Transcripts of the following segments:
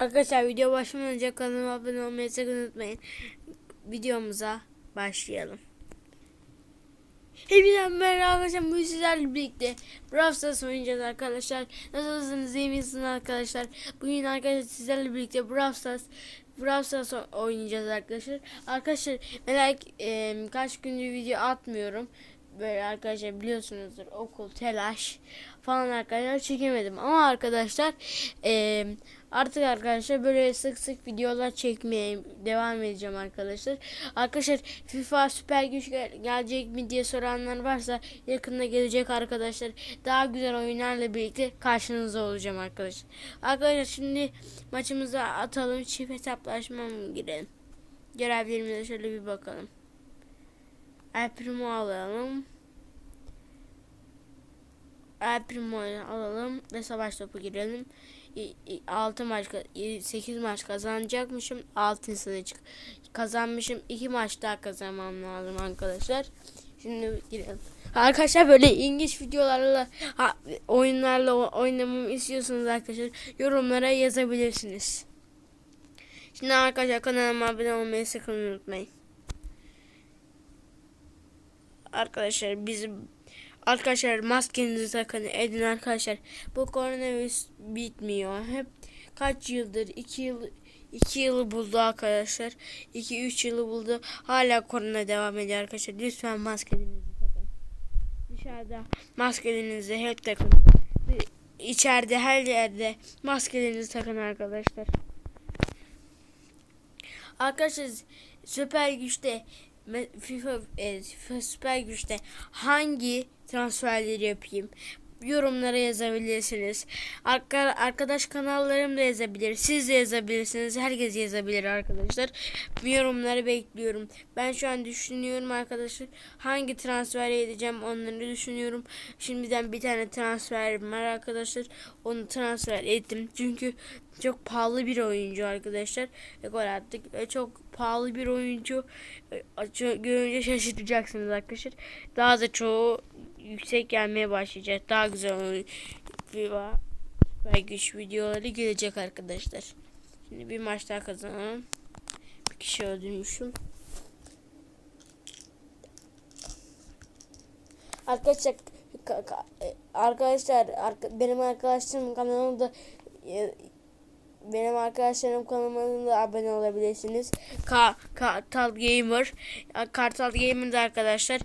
Arkadaşlar video başlamadan önce kanalıma abone olmayı sakın unutmayın. Videomuza başlayalım. Hepinize merhaba arkadaşlar. Bugün sizlerle birlikte Brawl Stars oynayacağız arkadaşlar. Nasılsınız? iyi misiniz arkadaşlar? Bugün arkadaşlar sizlerle birlikte Brawl Stars oynayacağız arkadaşlar. Arkadaşlar merak e, kaç gündür video atmıyorum. Böyle arkadaşlar biliyorsunuzdur okul telaş falan arkadaşlar çekemedim ama arkadaşlar e, artık arkadaşlar böyle sık sık videolar çekmeye devam edeceğim arkadaşlar. Arkadaşlar FIFA süper güç gel- gelecek mi diye soranlar varsa yakında gelecek arkadaşlar. Daha güzel oyunlarla birlikte karşınızda olacağım arkadaşlar. Arkadaşlar şimdi maçımıza atalım. Çift hesaplaşma mı girelim? Görevlerimize şöyle bir bakalım. El Primo alalım. El alalım ve savaş topu girelim. 6 maç 8 maç kazanacakmışım. 6'sını çık kazanmışım. 2 maç daha kazanmam lazım arkadaşlar. Şimdi girelim. Arkadaşlar böyle ilginç videolarla oyunlarla oynamamı istiyorsanız arkadaşlar yorumlara yazabilirsiniz. Şimdi arkadaşlar kanalıma abone olmayı sakın unutmayın. Arkadaşlar bizim arkadaşlar maskenizi takın edin arkadaşlar. Bu koronavirüs bitmiyor. Hep kaç yıldır? 2 yıl 2 yılı buldu arkadaşlar. 2 3 yılı buldu. Hala korona devam ediyor arkadaşlar. Lütfen maskelerinizi takın. Dışarıda maskelerinizi hep takın. İçeride her yerde maskelerinizi takın arkadaşlar. Arkadaşlar süper güçte FIFA, e, FIFA güçte hangi transferleri yapayım? Yorumlara yazabilirsiniz. Arka, arkadaş kanallarım da yazabilir. Siz de yazabilirsiniz. Herkes yazabilir arkadaşlar. Yorumları bekliyorum. Ben şu an düşünüyorum arkadaşlar. Hangi transfer edeceğim onları düşünüyorum. Şimdiden bir tane transferim var arkadaşlar. Onu transfer ettim. Çünkü çok pahalı bir oyuncu arkadaşlar. Ve gol attık. Ve çok pahalı bir oyuncu. E, Görünce şaşıracaksınız arkadaşlar. Daha da çoğu yüksek gelmeye başlayacak. Daha güzel oyun. FIFA Süper güç videoları gelecek arkadaşlar. Şimdi bir maç daha kazanalım. Bir kişi öldürmüşüm. Arkadaşlar ka- ka- e, arkadaşlar arka- benim arkadaşlarım kanalımda e, benim arkadaşlarım kanalıma da abone olabilirsiniz. Ka Kartal Gamer. Kartal Gamer'da arkadaşlar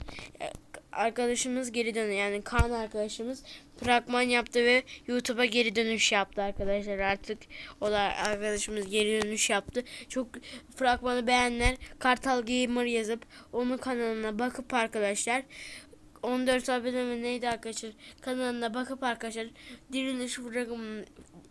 arkadaşımız geri dönüyor. Yani Kaan arkadaşımız fragman yaptı ve YouTube'a geri dönüş yaptı arkadaşlar. Artık o da arkadaşımız geri dönüş yaptı. Çok fragmanı beğenenler Kartal Gamer yazıp onun kanalına bakıp arkadaşlar 14 abone neydi arkadaşlar kanalına bakıp arkadaşlar diriliş fragmanı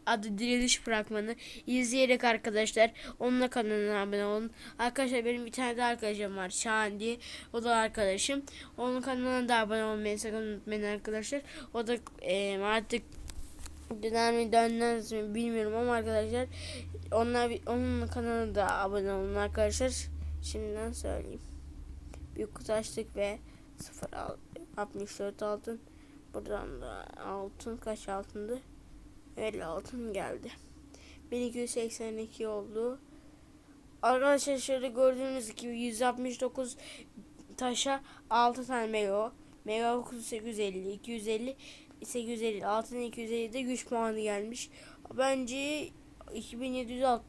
adı diriliş fragmanı izleyerek arkadaşlar onunla kanalına abone olun. Arkadaşlar benim bir tane de arkadaşım var Şahan diye o da arkadaşım. Onun kanalına da abone olmayı sakın unutmayın arkadaşlar. O da e, artık döner mi dönmez mi bilmiyorum ama arkadaşlar onlar onun kanalına da abone olun arkadaşlar. Şimdiden söyleyeyim. Büyük kutu açtık ve 0 al- 64 altın. Buradan da altın kaç altındı? 50 altın geldi. 1282 oldu. Arkadaşlar şöyle gördüğünüz gibi 169 taşa 6 tane mega. Mega kutu 850, 250, 850, altın 250 de güç puanı gelmiş. Bence 2706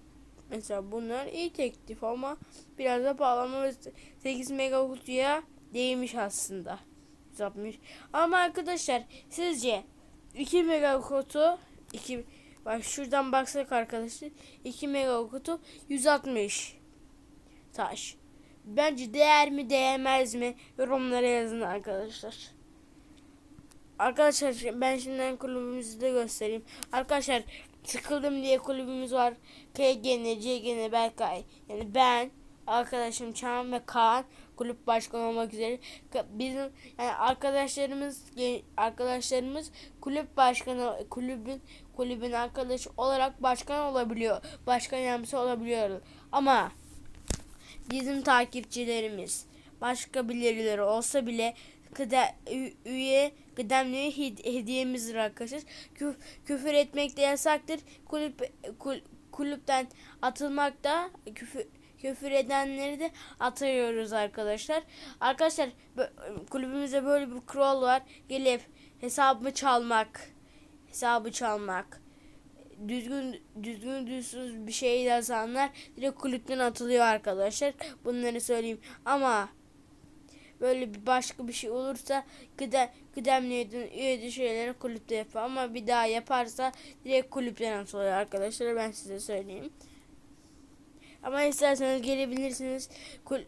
mesela bunlar iyi teklif ama biraz da pahalı ama 8 mega kutuya değmiş aslında. 160. Ama arkadaşlar sizce 2 mega kutu 2 bak şuradan baksak arkadaşlar 2 mega kutu 160 taş. Bence değer mi değmez mi yorumlara yazın arkadaşlar. Arkadaşlar ben şimdiden kulübümüzü de göstereyim. Arkadaşlar sıkıldım diye kulübümüz var. KGN, CGN, Berkay. Yani ben, arkadaşım Çağan ve Kaan kulüp başkanı olmak üzere bizim yani arkadaşlarımız arkadaşlarımız kulüp başkanı kulübün kulübün arkadaşı olarak başkan olabiliyor. Başkan yardımcısı olabiliyor. Ama bizim takipçilerimiz başka birileri olsa bile kıda, üye kıdemli hed- hediyemizdir arkadaşlar. Kü- küfür etmek de yasaktır. Kulüp kul- kulüpten atılmakta küfür küfür edenleri de atıyoruz arkadaşlar. Arkadaşlar kulübümüzde böyle bir kural var. Gelip hesabı çalmak, hesabı çalmak, düzgün düzgün düzsüz bir şey yazanlar direkt kulüpten atılıyor arkadaşlar. Bunları söyleyeyim. Ama böyle bir başka bir şey olursa kıdem, kıdemli üye- üye şeyleri kulüpte yapar. Ama bir daha yaparsa direkt kulüpten atılıyor arkadaşlar. Ben size söyleyeyim. Ama isterseniz gelebilirsiniz. Kul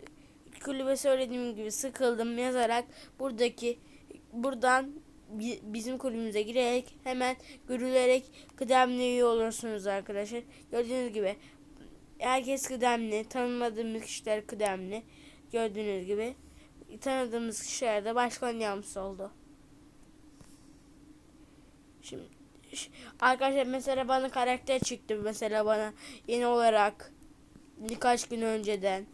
kulübe söylediğim gibi sıkıldım yazarak buradaki buradan bi- bizim kulübümüze girerek hemen görülerek kıdemli üye olursunuz arkadaşlar. Gördüğünüz gibi herkes kıdemli, tanımadığımız kişiler kıdemli. Gördüğünüz gibi tanıdığımız kişiler de başkan yardımcısı oldu. Şimdi arkadaşlar mesela bana karakter çıktı mesela bana yeni olarak birkaç gün önceden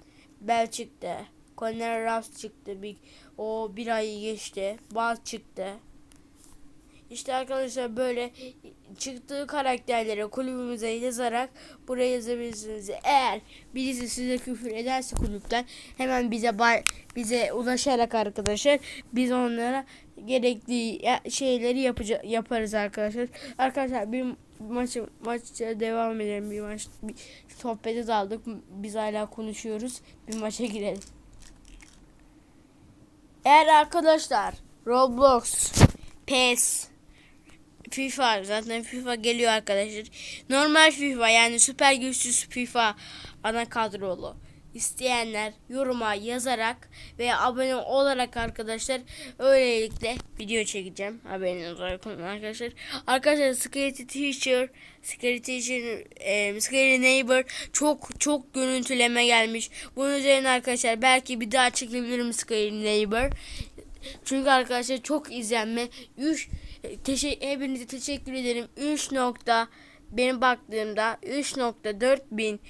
Bel çıktı. Conner Ross çıktı. Bir, o bir ay geçti. Baz çıktı. İşte arkadaşlar böyle çıktığı karakterleri kulübümüze yazarak buraya yazabilirsiniz. Eğer birisi size küfür ederse kulüpten hemen bize bize ulaşarak arkadaşlar biz onlara gerekli şeyleri yaparız arkadaşlar. Arkadaşlar bir maçı maça devam edelim bir maç bir sohbete daldık. Biz hala konuşuyoruz. Bir maça girelim. Eğer arkadaşlar Roblox, PES, FIFA zaten FIFA geliyor arkadaşlar. Normal FIFA yani süper güçsüz FIFA ana kadrolu isteyenler yoruma yazarak veya abone olarak arkadaşlar öylelikle video çekeceğim. Haberiniz olsun arkadaşlar. Arkadaşlar Scary Teacher Scary Teacher e, Scary Neighbor çok çok görüntüleme gelmiş. Bunun üzerine arkadaşlar belki bir daha çekebilirim Scary Neighbor. Çünkü arkadaşlar çok izlenme. 3 teşekkür hepinize teşekkür ederim. 3 nokta benim baktığımda 3.4 bin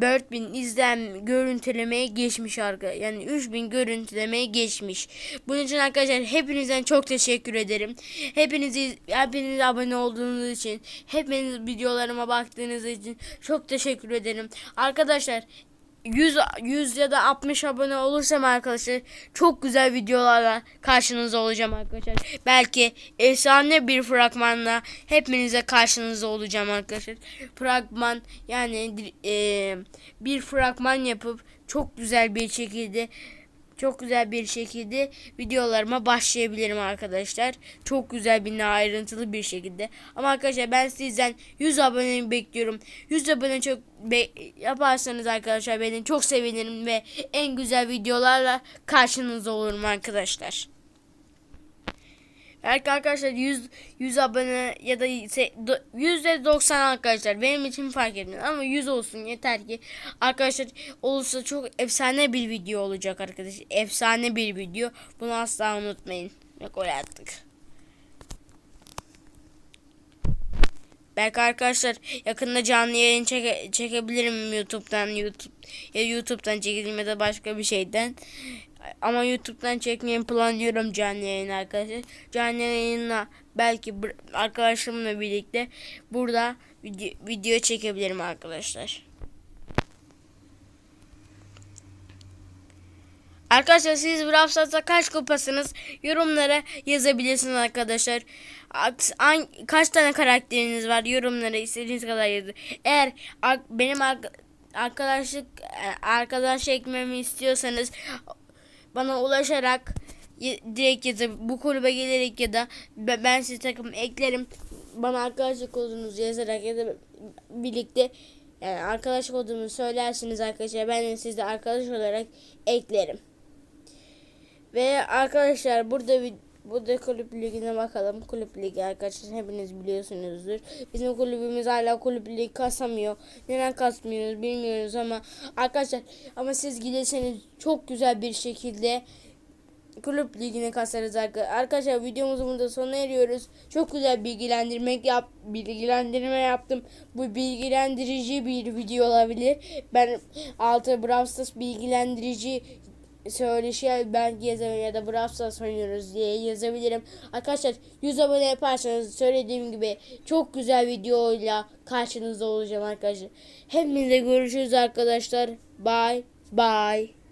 4000 izlen görüntülemeye geçmiş arka yani 3000 görüntülemeye geçmiş. Bunun için arkadaşlar hepinizden çok teşekkür ederim. Hepinizi hepiniz abone olduğunuz için, hepiniz videolarıma baktığınız için çok teşekkür ederim. Arkadaşlar 100 100 ya da 60 abone olursam arkadaşlar çok güzel videolarla karşınızda olacağım arkadaşlar. Belki efsane bir fragmanla hepinize karşınızda olacağım arkadaşlar. Fragman yani e, bir fragman yapıp çok güzel bir şekilde çok güzel bir şekilde videolarıma başlayabilirim arkadaşlar. Çok güzel bir ayrıntılı bir şekilde. Ama arkadaşlar ben sizden 100 abone bekliyorum. 100 abone çok be- yaparsanız arkadaşlar beni çok sevinirim ve en güzel videolarla karşınızda olurum arkadaşlar. Belki arkadaşlar 100 100 abone ya da se- do- %90 arkadaşlar benim için fark etmez ama 100 olsun yeter ki arkadaşlar olursa çok efsane bir video olacak arkadaşlar. Efsane bir video. Bunu asla unutmayın. Ve gol. Belki arkadaşlar yakında canlı yayın çeke- çekebilirim YouTube'dan YouTube ya YouTube'dan çekeyim ya başka bir şeyden. Ama YouTube'dan çekmeyi planlıyorum canlı yayın arkadaşlar. Canlı yayınla belki arkadaşlarımla birlikte burada video, video çekebilirim arkadaşlar. Arkadaşlar siz Brawl Stars'ta kaç kupasınız? Yorumlara yazabilirsiniz arkadaşlar. Kaç tane karakteriniz var? Yorumlara istediğiniz kadar yazın. Eğer benim ar- arkadaşlık e, arkadaş ekmemi istiyorsanız bana ulaşarak direkt yazıp bu kulübe gelerek ya da be- ben size takım eklerim. Bana arkadaşlık kodunuzu yazarak ya da birlikte yani arkadaş kodumu söylersiniz arkadaşlar. Ben de sizde arkadaş olarak eklerim. Ve arkadaşlar burada burada kulüp ligine bakalım. Kulüp ligi arkadaşlar hepiniz biliyorsunuzdur. Bizim kulübümüz hala kulüp ligi kasamıyor. Neden kasmıyoruz bilmiyoruz ama arkadaşlar ama siz giderseniz çok güzel bir şekilde kulüp ligine kasarız arka- arkadaşlar videomuzun burada sonuna eriyoruz. Çok güzel bilgilendirmek yap bilgilendirme yaptım. Bu bilgilendirici bir video olabilir. Ben altı Brawl Stars bilgilendirici söyleşi ben yazarım ya da Brawl oynuyoruz diye yazabilirim. Arkadaşlar 100 abone yaparsanız söylediğim gibi çok güzel videoyla karşınızda olacağım arkadaşlar. Hepinize görüşürüz arkadaşlar. Bye bye.